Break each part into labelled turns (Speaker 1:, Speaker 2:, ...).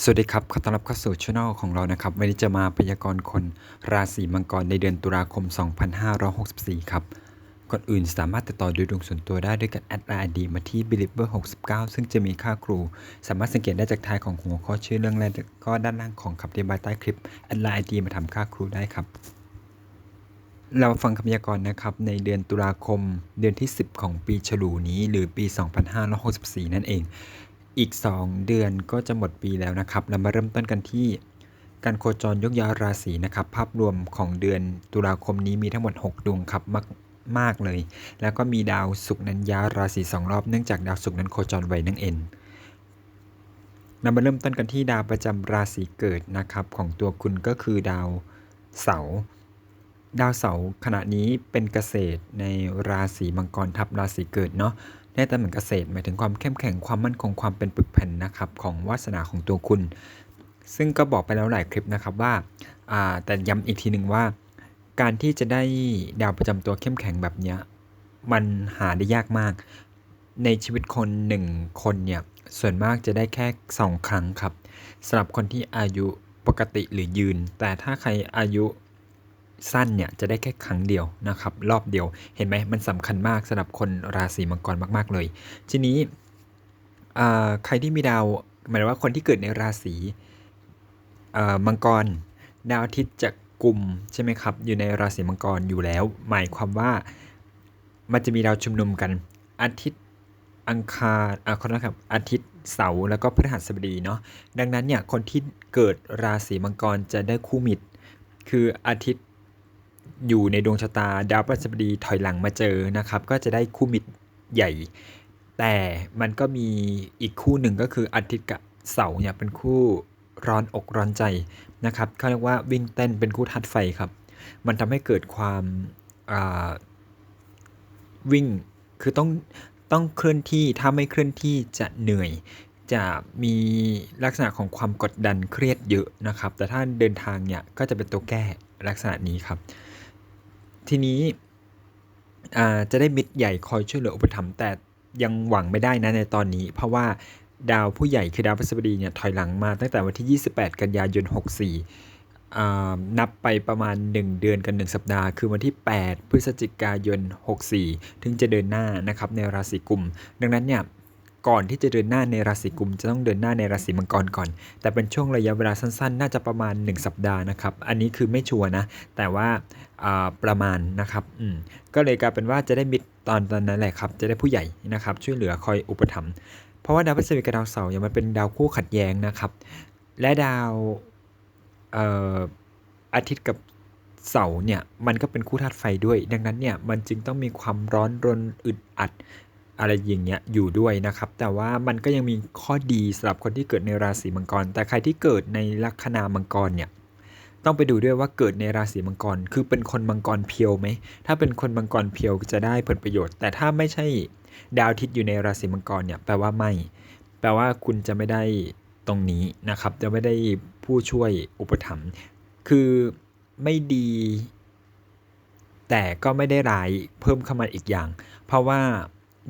Speaker 1: สวัสดีครับ ขอต้อนรับเข้าสู่ช่องของเรานะครับ วันนี้จะมาพยากรณ์คนราศีมังกรในเดือนตุลาคม 2564 ครับ ก่อนอื่นสามารถติดต่อดูดวงส่วนตัวได้ด้วยการแอดไลน์ดีมาที่ believer 69 ซึ่งจะมีค่าครู สามารถสังเกตได้จากท้ายของหัวข้อชื่อเรื่องแรกก็ด้านล่างของคำอธิบายใต้คลิปแอดไลน์ดีมาทำค่าครูได้ครับ เราฟังคำพยากรณ์นะครับในเดือนตุลาคม เดือนที่ 10 ของปีฉลูนี้ หรือปี 2564 นั่นเอง อีก 2 เดือนก็จะหมดปีแล้วนะครับ เรามาเริ่มต้นกันที่ การโคจรยกย้ายราศีนะครับ ภาพรวมของเดือนตุลาคมนี้มีทั้งหมด 6 ดวงครับมากมากเลย แล้วก็มีดาวศุกร์นั้นย้ายราศี2รอบเนื่องจากดาวศุกร์นั้นโคจรไวนั่นเองเรามาเริ่มต้นกันที่ดาวประจำราศีเกิดนะครับ ของตัวคุณก็คือดาวเสาร์ดาวเสาร์ขณะนี้เป็นเกษตรในราศีมังกรทับราศีเกิดเนาะ ได้ตำแหน่งเกษตรหมายถึงความเข้มแข็งความมั่นคงความเป็นปึกแผ่นนะครับของวาสนาของตัวคุณ ซึ่งก็บอกไปแล้วหลายคลิปนะครับว่าแต่ย้ำอีกทีหนึ่งว่า การที่จะได้ดาวประจำตัวเข้มแข็งแบบนี้มันหาได้ยากมาก ในชีวิตคนหนึ่งคนเนี่ยส่วนมากจะได้แค่ 2 ครั้งครับสำหรับคนที่อายุปกติหรือยืน แต่ถ้าใครอายุ สั้นเนี่ยจะได้แค่ครั้งเดียวนะครับรอบเดียวเห็นไหมมันสำคัญมากสำหรับคนราศีมังกรมาก ๆ เลย ทีนี้ใครที่มีดาวหมายว่าคนที่เกิดในราศีมังกร ดาวอาทิตย์จะกลุ่มใช่ไหมครับอยู่ในราศีมังกรอยู่แล้ว หมายความว่ามันจะมีดาวชุมนุมกันอาทิตย์อังคารอ่าคนนะครับอาทิตย์เสาร์แล้วก็พฤหัสบดีเนาะดังนั้นเนี่ยคนที่เกิดราศีมังกรจะได้คู่มิตร คืออาทิตย์ อยู่ในดวงชะตาดาวพฤหัสบดีถอยหลังมาเจอนะครับ ก็จะได้คู่มิตรใหญ่ แต่มันก็มีอีกคู่หนึ่งก็คืออาทิตย์กับเสาร์เนี่ยเป็นคู่ร้อนอกร้อนใจนะครับเขาเรียกว่าวิ่งเต้นเป็นคู่ทัดไฟครับ มันทำให้เกิดความวิ่งคือต้องต้องเคลื่อนที่ถ้าไม่เคลื่อนที่จะเหนื่อย จะมีลักษณะของความกดดันเครียดเยอะนะครับ แต่ถ้าเดินทางเนี่ยก็จะเป็นตัวแก้ลักษณะนี้ครับ ทีนี้จะได้มิตรใหญ่คอยช่วยเหลืออุปถัมภ์แต่ยังหวังไม่ได้นะในตอนนี้ เพราะว่าดาวผู้ใหญ่คือดาวพฤหัสบดีเนี่ยถอยหลังมาตั้งแต่วันที่ 28 กันยายน 64 นับไปประมาณ 1 เดือนกัน 1 สัปดาห์ คือวันที่ 8 พฤศจิกายน 64 ถึงจะเดินหน้านะครับในราศีกุม ดังนั้นเนี่ย ก่อนที่จะเดินหน้าในราศีกุมจะต้องเดินหน้าในราศีมังกรก่อน แต่เป็นช่วงระยะเวลาสั้นๆ น่าจะประมาณ 1 สัปดาห์นะครับ อันนี้คือไม่ชัวร์นะ แต่ว่าประมาณนะครับอืมก็เลยกลายเป็นว่าจะได้มิตรตอนตอนนั้นแหละครับ จะได้ผู้ใหญ่นะครับ ช่วยเหลือคอยอุปถัมภ์เพราะว่าดาวพฤหัสบดีกับดาวเสาร์เนี่ยมันเป็นดาวคู่ขัดแย้งนะครับ และดาวอาทิตย์กับเสาเนี่ยมันก็เป็นคู่ธาตุไฟด้วย ดังนั้นเนี่ยมันจึงต้องมีความร้อนรนอึดอัด อะไรอย่างเงี้ยอยู่ด้วยนะครับ แต่ว่ามันก็ยังมีข้อดีสำหรับคนที่เกิดในราศีมังกร แต่ใครที่เกิดในลัคนามังกรเนี่ยต้องไปดูด้วยว่าเกิดในราศีมังกร คือเป็นคนมังกรเพียวไหม ถ้าเป็นคนมังกรเพียวจะได้ผลประโยชน์ แต่ถ้าไม่ใช่ดาวทิศอยู่ในราศีมังกรเนี่ยแปลว่าไม่ แปลว่าคุณจะไม่ได้ตรงนี้นะครับ จะไม่ได้ผู้ช่วยอุปถัมภ์ คือไม่ดี แต่ก็ไม่ได้ร้ายเพิ่มเข้ามาอีกอย่าง เพราะว่า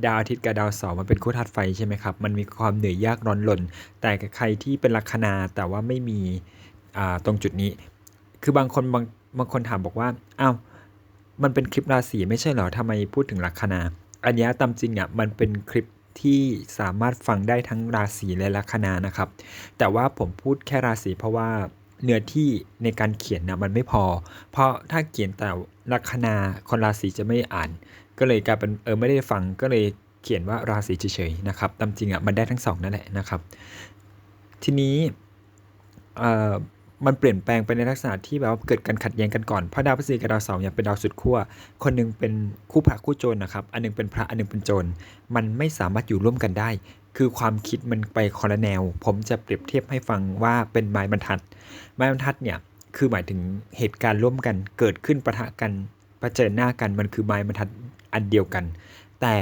Speaker 1: ดาวอาทิตย์กับดาวเสาร์มันเป็นคู่ธาตุไฟใช่ไหมครับ มันมีความเหนื่อยยากร้อนรนแต่ใครที่เป็นลัคนาแต่ว่าไม่มีตรงจุดนี้ คือบางคนบางบางคนถามบอกว่าอ้าวมันเป็นคลิปราศีไม่ใช่เหรอทำไมพูดถึงลัคนา อันนี้ตามจริงอะมันเป็นคลิปที่สามารถฟังได้ทั้งราศีและลัคนานะครับ แต่ว่าผมพูดแค่ราศีเพราะว่า เนื้อที่ในการเขียนนะมันไม่พอ เพราะถ้าเขียนแต่ลัคนาคนราศีจะไม่อ่าน ก็เลยกลายเป็นเออไม่ได้ฟังก็เลยเขียนว่าราศีเฉยๆนะครับตามจริงอะมันได้ทั้งสองนั่นแหละนะครับ ทีนี้มันเปลี่ยนแปลงไปในลักษณะที่แบบว่าเกิดการขัดแย้งกันก่อนเพราะดาวพฤหัสกับดาวเสาร์เนี่ยเป็นดาวสุดขั้วคนนึงเป็นคู่พระคู่โจรนะครับ อันนึงเป็นพระอันนึงเป็นโจรมันไม่สามารถอยู่ร่วมกันได้ คือความคิดมันไปคนละแนว ผมจะเปรียบเทียบให้ฟังว่าเป็นไม้บรรทัด ไม้บรรทัดเนี่ยคือหมายถึงเหตุการณ์ร่วมกันเกิดขึ้นประทะกันประเจิญหน้ากันมันคือไม้บรรทัดอันเดียวกัน แต่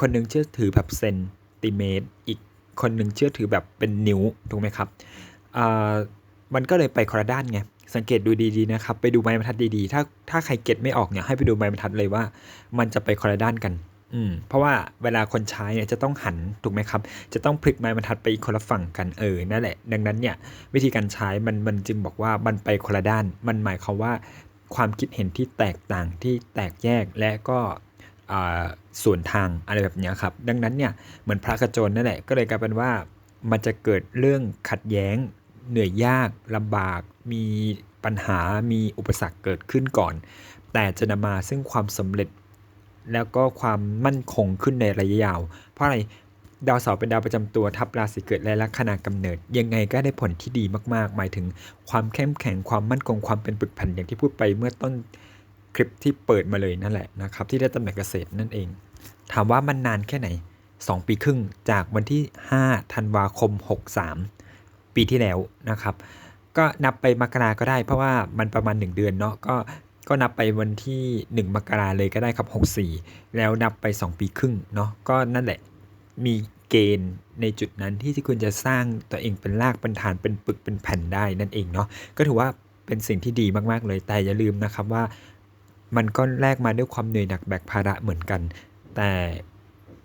Speaker 1: คนนึงเชื่อถือแบบเซนติเมตร อีกคนนึงเชื่อถือแบบเป็นนิ้วถูกไหมครับมันก็เลยไปคนละด้านไงสังเกตดูดีๆนะครับ ไปดูไม้บรรทัดดีๆ ถ้าถ้าใครเก็ตไม่ออกเนี่ยให้ไปดูไม้บรรทัดเลยว่า มันจะไปคนละด้านกัน อืมเพราะว่าเวลาคนใช้เนี่ยจะต้องหันถูกไหมครับ จะต้องพลิกไม้บรรทัดไปอีกคนละฝั่งกันเออนั่นแหละ ดังนั้นเนี่ยวิธีการใช้มันมันจึงบอกว่ามันไปคนละด้าน มันหมายความว่าความคิดเห็นที่แตกต่างที่แตกแยกและก็ส่วนทางอะไรแบบนี้ครับ ดังนั้นเนี่ยเหมือนพระกระโจนนั่นแหละก็เลยกลายเป็นว่ามันจะเกิดเรื่องขัดแย้ง เหนื่อยยากลำบาก มีปัญหามีอุปสรรคเกิดขึ้นก่อน แต่จะนำมาซึ่งความสำเร็จ แล้วก็ความมั่นคงขึ้นในระยะยาว เพราะอะไรดาวเสาร์เป็นดาวประจำตัวทับราศีเกิดและลัคนากำเนิด ยังไงก็ได้ผลที่ดีมากๆ หมายถึงความเข้มแข็งความมั่นคงความเป็นปึกแผ่นอย่างที่พูดไปเมื่อต้นคลิปที่เปิดมาเลยนั่นแหละนะครับ ที่ได้ตำแหน่งเกษตรนั่นเอง ถามว่ามันนานแค่ไหน 2 ปีครึ่งจากวันที่ 5 ธันวาคม 63 ปีที่แล้วนะครับ ก็นับไปมกราก็ได้เพราะว่ามันประมาณ 1 เดือนเนาะก็ ก็นับไปวันที่ 1 มกราเลยก็ได้ครับ 64 แล้วนับไป 2 ปีครึ่งเนาะก็นั่นแหละมีเกณฑ์ในจุดนั้นที่ที่คุณจะสร้างตัวเองเป็นรากเป็นฐานเป็นปึกเป็นแผ่นได้นั่นเองเนาะก็ถือว่าเป็นสิ่งที่ดีมากๆเลยแต่อย่าลืมนะครับว่า มันก็แลกมาด้วยความเหนื่อยหนักแบกภาระเหมือนกัน แต่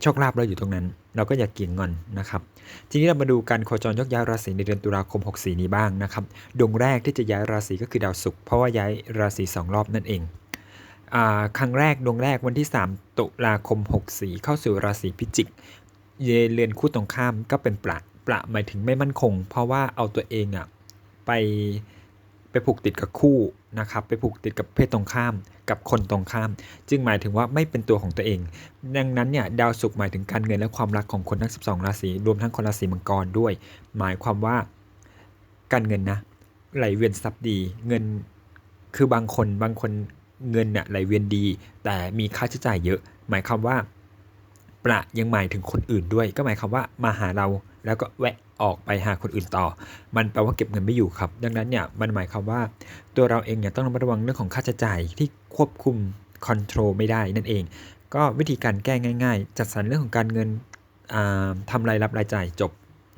Speaker 1: โชคลาภเราอยู่ตรงนั้น เราก็อย่าเกี่ยงงอนนะครับทีนี้เรามาดูการโคจรยกย้ายราศีในเดือนตุลาคม 64 นี้บ้างนะครับดวงแรกที่จะย้ายราศีก็คือดาวศุกร์เพราะว่าย้ายราศี2รอบนั่นเองครั้งแรกดวงแรกวันที่ 3 ตุลาคม 64 เข้าสู่ราศีพิจิก เยเรือนคู่ตรงข้ามก็เป็นประประหมายถึงไม่มั่นคง เพราะว่าเอาตัวเองอะไป ไปผูกติดกับคู่นะครับไปผูกติดกับเพศตรงข้าม กับคนตรงข้าม จึงหมายถึงว่าไม่เป็นตัวของตัวเอง ดังนั้นเนี่ยดาวศุกร์หมายถึงการเงินและความรักของคนทั้ง 12 ราศีรวมทั้งคนราศีมังกรด้วย หมายความว่าการเงินนะไหลเวียนทรัพย์ดี เงินคือบางคนบางคนเงินเนี่ยไหลเวียนดี แต่มีค่าใช้จ่ายเยอะ หมายความว่า ประยังหมายถึงคนอื่นด้วย ก็หมายความว่ามาหาเราแล้วก็แวะออกไปหาคนอื่นต่อ มันแปลว่าเก็บเงินไม่อยู่ครับ ดังนั้นเนี่ยมันหมายความว่าตัวเราเองเนี่ยต้องระมัดระวังเรื่องของค่าใช้จ่ายที่ควบคุมคอนโทรลไม่ได้นั่นเอง ก็วิธีการแก้ง่าย ๆ จัดสรรเรื่องของการเงินทำรายรับรายจ่ายจบ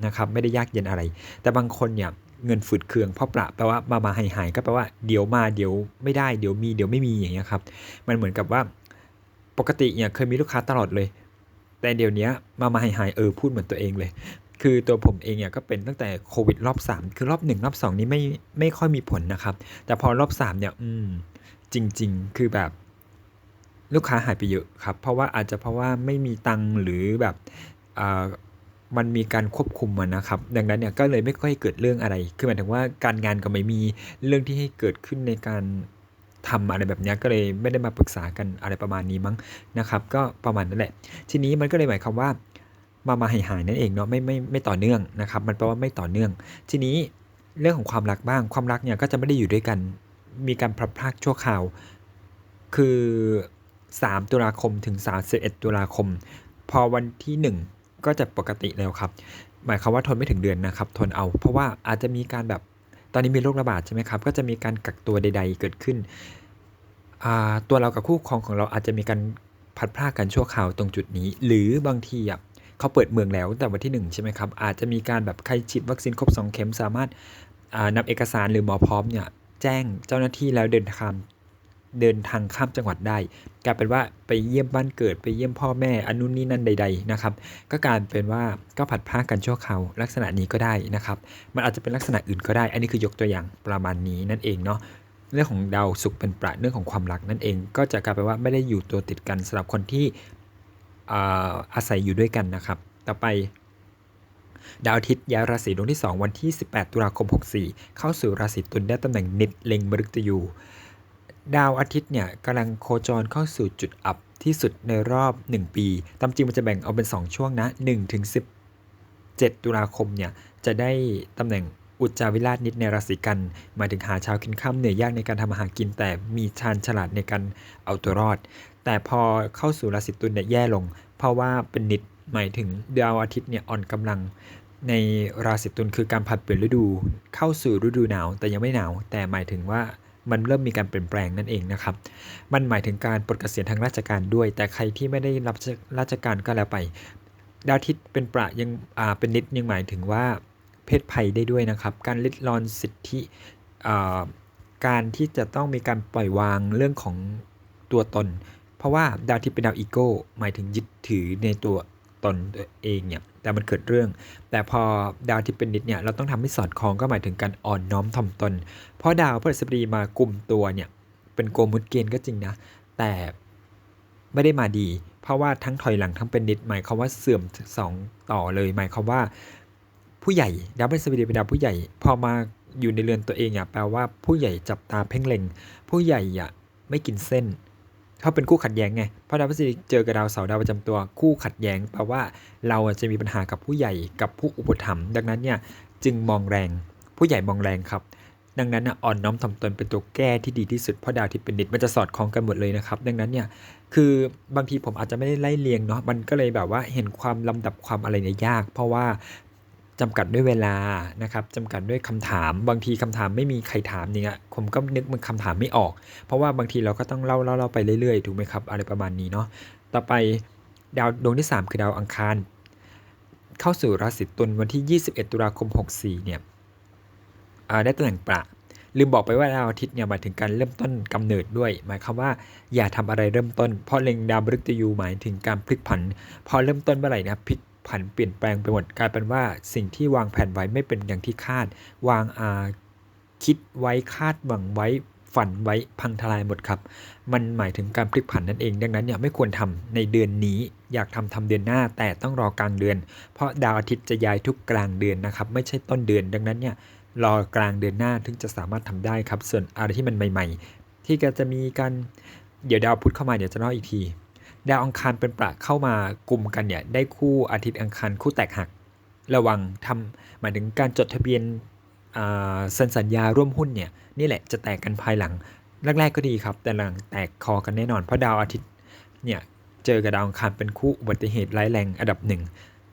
Speaker 1: นะครับไม่ได้ยากเย็นอะไร แต่บางคนเนี่ยเงินฝืดเคืองเพราะประแปลว่ามามาหายหายก็แปลว่าเดี๋ยวมาเดี๋ยวไม่ได้เดี๋ยวมีเดี๋ยวไม่มีอย่างเงี้ยครับมันเหมือนกับว่าปกติเนี่ยเคยมีลูกค้าตลอดเลย แต่เดี๋ยวนี้มามาหายหายเออพูดเหมือนตัวเองเลย คือตัวผมเองเนี่ยก็เป็นตั้งแต่โควิดรอบ 3 คือรอบ 1 รอบ 2 นี้ไม่ไม่ค่อยมีผลนะครับ แต่พอรอบ 3 เนี่ยอืมจริง ๆ คือแบบลูกค้าหายไปเยอะครับ เพราะว่าอาจจะเพราะว่าไม่มีตังหรือแบบมันมีการควบคุมมันนะครับ ดังนั้นเนี่ยก็เลยไม่ค่อยเกิดเรื่องอะไร คือหมายถึงว่าการงานก็ไม่มีเรื่องที่ให้เกิดขึ้นในการ ทำอะไรแบบนี้ก็เลยไม่ได้มาปรึกษากันอะไรประมาณนี้มั้งนะครับ ก็ประมาณนั้นแหละ ทีนี้มันก็เลยหมายความว่า มามาหายหายนั่นเองเนาะไม่ไม่ไม่ต่อเนื่องนะครับ มันแปลว่าไม่ต่อเนื่อง ทีนี้เรื่องของความรักบ้าง ความรักเนี่ยก็จะไม่ได้อยู่ด้วยกัน มีการพลัดพรากชั่วคราว คือ 3 ตุลาคมถึง 31 ตุลาคม พอวันที่ 1 ก็จะปกติแล้วครับ หมายความว่าทนไม่ถึงเดือนนะครับ ทนเอา เพราะว่าอาจจะมีการแบบ ตอนนี้มีโรคระบาดใช่ไหมครับ ก็จะมีการกักตัวใด ๆ เกิดขึ้น ตัวเรากับคู่ครองของเราอาจจะมีการพัดพลาดกันชั่วคราวตรงจุดนี้ หรือบางทีอะเขาเปิดเมืองแล้วแต่วันที่ 1 ใช่ไหมครับ อาจจะมีการแบบใครฉีดวัคซีนครบ 2 เข็มสามารถนำเอกสารหรือหมอพร้อมเนี่ยแจ้งเจ้าหน้าที่แล้วเดินทาง เดินทางข้ามจังหวัดได้กลายเป็นว่าไปเยี่ยมบ้านเกิดไปเยี่ยมพ่อแม่อนุนี่นั่นใด ๆนะครับ ก็การเป็นว่าก็ผัดผ้ากันชั่วคราวลักษณะนี้ก็ได้นะครับ มันอาจจะเป็นลักษณะอื่นก็ได้ อันนี้คือยกตัวอย่างประมาณนี้นั่นเองเนาะเรื่องของดาวสุขเป็นประเรื่องของความรักนั่นเอง ก็จะกลายเป็นว่าไม่ได้อยู่ตัวติดกันสำหรับคนที่อาศัยอยู่ด้วยกันนะครับ ต่อไปดาวอาทิตย์ย้ายราศีดวงที่ 2 วันที่ 18 ตุลาคม 64 เข้าสู่ราศีตุลได้ตำแหน่งนิดเล็งมฤตยู ดาวอาทิตย์เนี่ยกำลังโคจรเข้าสู่จุดอับที่สุดในรอบ 1 ปี ตามจริงมันจะแบ่งเอาเป็น 2 ช่วงนะ1ถึง17 ตุลาคมเนี่ยจะได้ตำแหน่งอุจจาวิราชนิดในราศีกันหมายถึงหาเช้ากินข้ามเหนื่อยยากในการทำอาหารกิน แต่มีชาญฉลาดในการเอาตัวรอด แต่พอเข้าสู่ราศีตุลเนี่ยแย่ลง เพราะว่าเป็นนิดหมายถึงดาวอาทิตย์เนี่ยอ่อนกำลังในราศีตุลคือการผัดเปลี่ยนฤดู เข้าสู่ฤดูหนาวแต่ยังไม่หนาว แต่หมายถึงว่า มันเริ่มมีการเปลี่ยนแปลงนั่นเองนะครับ มันหมายถึงการปลดเกษียณทางราชการด้วย แต่ใครที่ไม่ได้รับราชการก็แล้วไป ดาวทิตย์เป็นประยังอ่าเป็นนิดยังหมายถึงว่าเพศภัยได้ด้วยนะครับ การลิดรอนสิทธิการที่จะต้องมีการปล่อยวางเรื่องของตัวตน เพราะว่าดาวที่เป็นดาวอีโก้หมายถึงยึดถือในตัวตนตัวเองเนี่ย แต่มันเกิดเรื่อง แต่พอดาวที่เป็นนิดเนี่ยเราต้องทำให้สอดคล้องก็หมายถึงการอ่อนน้อมถ่อมตน เพราะดาวพฤหัสบดีมากลุ่มตัวเนี่ยเป็นโกมุตเกณฑ์ก็จริงนะ แต่ไม่ได้มาดี เพราะว่าทั้งถอยหลังทั้งเป็นนิดหมายความว่าเสื่อมสองต่อเลย หมายความว่าผู้ใหญ่ดาวพฤหัสบดีเป็นดาวผู้ใหญ่ พอมาอยู่ในเรือนตัวเองอะแปลว่าผู้ใหญ่จับตาเพ่งเล็ง ผู้ใหญ่อะไม่กินเส้น เขาเป็นคู่ขัดแย้งไง เพราะดาวพฤหัสเจอกับดาวเสาร์ดาวประจำตัวคู่ขัดแย้งแปลว่าเราจะมีปัญหากับผู้ใหญ่กับผู้อุปถัมภ์ดังนั้นเนี่ยจึงมองแรง ผู้ใหญ่มองแรงครับ ดังนั้นอ่อนน้อมถ่อมตนเป็นตัวแก้ที่ดีที่สุดเพราะดาวที่เป็นนิดมันจะสอดคล้องกันหมดเลยนะครับ ดังนั้นเนี่ยคือบางทีผมอาจจะไม่ได้ไล่เรียงเนาะมันก็เลยแบบว่าเห็นความลำดับความอะไรเนี่ยยาก เพราะว่า จำกัดด้วยเวลานะครับจำกัดด้วยคำถามบางทีคำถามไม่มีใครถามเนี่ยผมก็นึกมันคำถามไม่ออก เพราะว่าบางทีเราก็ต้องเล่าเล่าเล่าไปเรื่อยๆถูกไหมครับอะไรประมาณนี้เนาะต่อไปดาวดวงที่ 3 คือดาวอังคาร เข้าสู่ราศีตุลวันที่ 21 ตุลาคม 64เนี่ยอ่าได้ตำแหน่งประลืมบอกไปว่าดาวอาทิตย์เนี่ยหมายถึงการเริ่มต้นกำเนิดด้วย หมายความว่าอย่าทำอะไรเริ่มต้น เพราะเล็งดาวพฤกษ์ยูหมายถึงการพลิกผัน พอเริ่มต้นเมื่อไหร่นะพลิก ผันเปลี่ยนแปลงไปหมดกลายเป็นว่าสิ่งที่วางแผนไว้ไม่เป็นอย่างที่คาด วางอาคิดไว้คาดหวังไว้ฝันไว้พังทลายหมดครับ มันหมายถึงการพลิกผันนั่นเอง ดังนั้นเนี่ยไม่ควรทำในเดือนนี้ อยากทำทำเดือนหน้าแต่ต้องรอกลางเดือน เพราะดาวอาทิตย์จะย้ายทุกกลางเดือนนะครับ ไม่ใช่ต้นเดือน ดังนั้นเนี่ยรอกลางเดือนหน้าถึงจะสามารถทำได้ครับ ส่วนอะไรที่มันใหม่ ๆ ที่ก็จะมีการเดี๋ยวดาวพุธเข้ามาเดี๋ยวจะเล่าอีกที ดาวอังคารเป็นประเข้ามากลุ่มกันเนี่ยได้คู่อาทิตย์อังคารคู่แตกหัก ระวังทำหมายถึงการจดทะเบียนเซ็นสัญญาร่วมหุ้นเนี่ยนี่แหละจะแตกกันภายหลังแรกๆก็ดีครับ แต่หลังแตกคอกันแน่นอน เพราะดาวอาทิตย์เนี่ยเจอกับดาวอังคารเป็นคู่อุบัติเหตุร้ายแรงอันดับหนึ่ง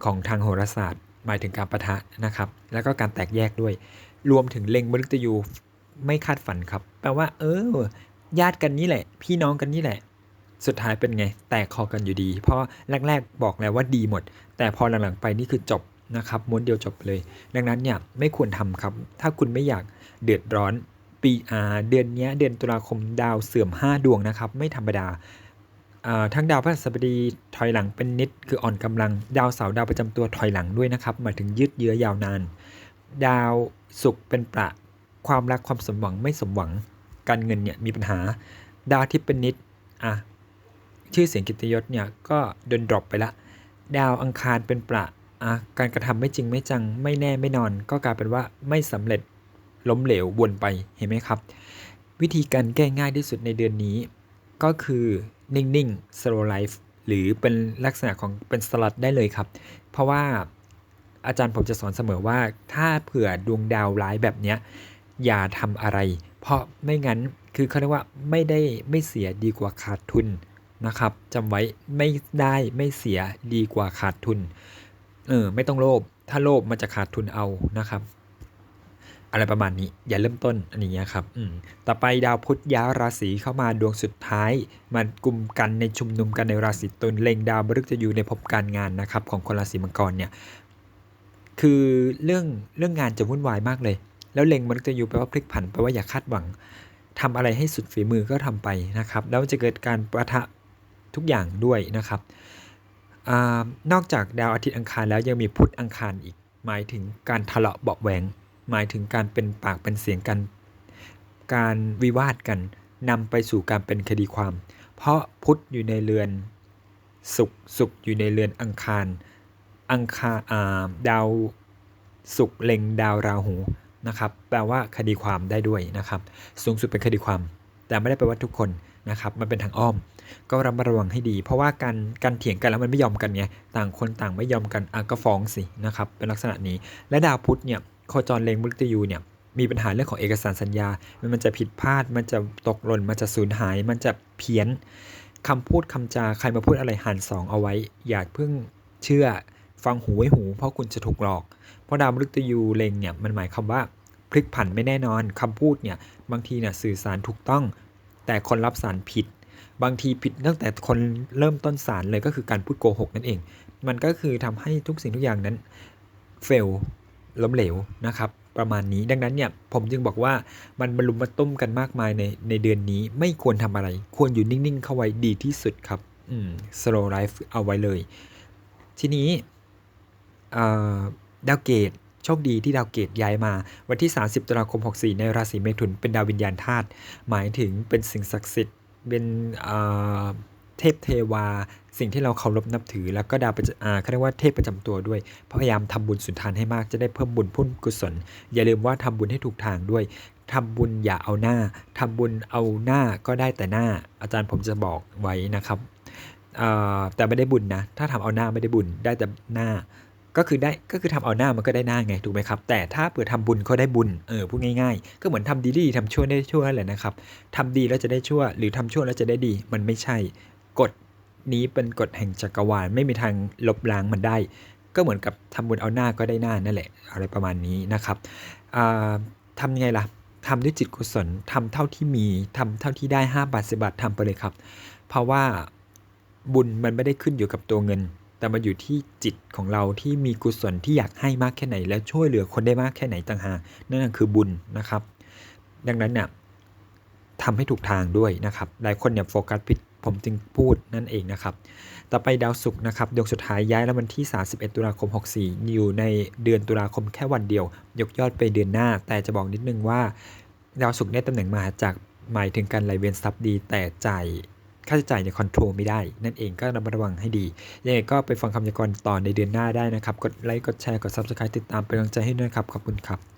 Speaker 1: ของทางโหราศาสตร์ หมายถึงการประทะนะครับ แล้วก็การแตกแยกด้วย รวมถึงเล็งมฤตยูไม่คาดฝันครับ แปลว่า เออ ญาติกันนี่แหละ พี่น้องกันนี่แหละ สุดท้ายเป็นไง แตกคอกันอยู่ดี เพราะแรก ๆ บอกแล้วว่าดีหมด แต่พอหลังๆไปนี่คือจบนะครับม้วนเดียวจบเลย ดังนั้นเนี่ยไม่ควรทำครับ ถ้าคุณไม่อยากเดือดร้อนปีอาเดือนนี้เดือนตุลาคมดาวเสื่อม 5 ดวงนะครับ ไม่ธรรมดาทั้งดาวพฤหัสบดีถอยหลังเป็นนิด คืออ่อนกำลัง ดาวเสาร์ดาวประจำตัวถอยหลังด้วยนะครับหมายถึงยืดเยื้อยาวนาน ดาวศุกร์เป็นประความรักความสมหวังไม่สมหวัง การเงินเนี่ยมีปัญหา ดาวที่เป็นนิดอะ ชื่อเสียงกิตยศเนี่ยก็เดินดรอปไปละ ดาวอังคารเป็นประอะการกระทำไม่จริงไม่จังไม่แน่ไม่นอน ก็กลายเป็นว่าไม่สำเร็จล้มเหลววนไปเห็นไหมครับ วิธีการแก้ง่ายที่สุดในเดือนนี้ ก็คือนิ่งๆ slow life หรือเป็นลักษณะของเป็นสลัดได้เลยครับ เพราะว่าอาจารย์ผมจะสอนเสมอว่า ถ้าเผื่อดวงดาวร้ายแบบนี้อย่าทำอะไร เพราะไม่งั้นคือเขาเรียกว่าไม่ได้ไม่เสียดีกว่าขาดทุน นะครับจำไว้ไม่ได้ไม่เสียดีกว่าขาดทุนเออไม่ต้องโลภถ้าโลภมันจะขาดทุนเอานะครับ อะไรประมาณนี้อย่าเริ่มต้นอันนี้ครับอืมต่อไปดาวพุธย้ายราศีเข้ามาดวงสุดท้ายมันกลุ่มกันในชุมนุมกันในราศีตุลเล็งดาวบฤกจะอยู่ในภพการงานนะครับ ของคนราศีมังกรเนี่ยคือเรื่องเรื่องงานจะวุ่นวายมากเลย แล้วเล็งมฤกจะอยู่แปลว่าพลิกผันแปลว่าอย่าคาดหวังทำอะไรให้สุดฝีมือก็ทำไปนะครับ แล้วจะเกิดการประทะ ทุกอย่างด้วยนะครับอนอกจากดาวอาทิตย์อังคารแล้วยังมีพุธอังคารอีก หมายถึงการทะเลาะเบาแหวง หมายถึงการเป็นปากเป็นเสียงกัน การวิวาทกันนำไปสู่การเป็นคดีความ เพราะพุธอยู่ในเรือนสุขสุขอยู่ในเรือนอังคาร อังคารดาวสุขเล็งดาวราหูนะครับ แปลว่าคดีความได้ด้วยนะครับ สูงสุดเป็นคดีความ แต่ไม่ได้แปลว่าทุกคน นะครับมันเป็นทางอ้อม ก็ระมัดระวังให้ดี เพราะว่าการการเถียงกันแล้วมันไม่ยอมกันไงต่างคนต่างไม่ยอมกันอะก็ฟ้องสินะครับเป็นลักษณะนี้ และดาวพุธเนี่ยโคจรเลงมฤตยูเนี่ยมีปัญหาเรื่องของเอกสารสัญญา มันจะผิดพลาด มันจะตกหล่น มันจะสูญหาย มันจะเพี้ยนคำพูดคำจา ใครมาพูดอะไรหันสองเอาไว้ อย่าเพิ่งเชื่อ ฟังหูไว้หู เพราะคุณจะถูกหลอก เพราะดาวมฤตยูเล็งเนี่ย มันหมายความว่าพลิกผันไม่แน่นอน คำพูดเนี่ย บางทีเนี่ยสื่อสารถูกต้อง แต่คนรับสารผิด บางทีผิดตั้งแต่คนเริ่มต้นสารเลยก็คือการพูดโกหกนั่นเอง มันก็คือทำให้ทุกสิ่งทุกอย่างนั้นเฟลล้มเหลวนะครับประมาณนี้ดังนั้นเนี่ยผมจึงบอกว่ามันมารุมาตุ้มกันมากมายในในเดือนนี้ไม่ควรทำอะไร ควรอยู่นิ่งๆ เข้าไว้ดีที่สุดครับอืม slow life เอาไว้เลย ทีนี้ดาวเกต โชคดีที่ดาวเกตย้ายมาวันที่ 30ตุลาคม 64 ในราศีเมถุนเป็นดาววิญญาณธาตุหมายถึงเป็นสิ่งศักดิ์สิทธิ์เป็นเทพเทวา สิ่งที่เราเคารพนับถือ แล้วก็ดาวประจอ่าเขาเรียกว่าเทพประจำตัวด้วยพยายามทำบุญสุนทานให้มากจะได้เพิ่มบุญพุ่นกุศล อย่าลืมว่าทำบุญให้ถูกทางด้วยทำบุญอย่าเอาหน้าทำบุญเอาหน้าก็ได้แต่หน้า อาจารย์ผมจะบอกไว้นะครับแต่ไม่ได้บุญนะ ถ้าทำเอาหน้าไม่ได้บุญได้แต่หน้า ก็คือได้ก็คือทำเอาหน้ามันก็ได้หน้าไงถูกไหมครับ แต่ถ้าเปิดทำบุญก็ได้บุญเออพูดง่ายๆ ก็เหมือนทำดีดีทำชั่วได้ชั่วแหละนะครับทำดีแล้วจะได้ชั่ว หรือทำชั่วแล้วจะได้ดี มันไม่ใช่กฎนี้เป็นกฎแห่งจักรวาลไม่มีทางลบล้างมันได้ ก็เหมือนกับทำบุญเอาหน้าก็ได้หน้านั่นแหละอะไรประมาณนี้นะครับทำยังไงล่ะทำด้วยจิตกุศลทำเท่าที่มีทำเท่าที่ได้5บาทสิบาททำไปเลยครับ เพราะว่าบุญมันไม่ได้ขึ้นอยู่กับตัวเงิน แต่มันอยู่ที่จิตของเราที่มีกุศลที่อยากให้มากแค่ไหน และช่วยเหลือคนได้มากแค่ไหนต่างหากนั่นคือบุญนะครับ ดังนั้นเนี่ยทำให้ถูกทางด้วยนะครับ หลายคนเนี่ยโฟกัสผิดผมจึงพูดนั่นเองนะครับ ต่อไปดาวศุกร์นะครับดวงสุดท้ายย้ายแล้ววันที่ 31 ตุลาคม 64 อยู่ในเดือนตุลาคมแค่วันเดียว ยกยอดไปเดือนหน้า แต่จะบอกนิดนึงว่า ดาวศุกร์เนี่ยตำแหน่งมหาจักรหมายถึงการไหลเวียนทรัพย์ดีแต่จ่าย ค่าใช้จ่ายเนี่ยคอนโทรลไม่ได้ นั่นเองก็ระมัดระวังให้ดียังไงก็ไปฟังคำยากรณ์ต่อในเดือนหน้าได้นะครับ กดไลค์ กดแชร์ กด Subscribe ติดตามเป็นกำลังใจให้ด้วยครับ ขอบคุณครับ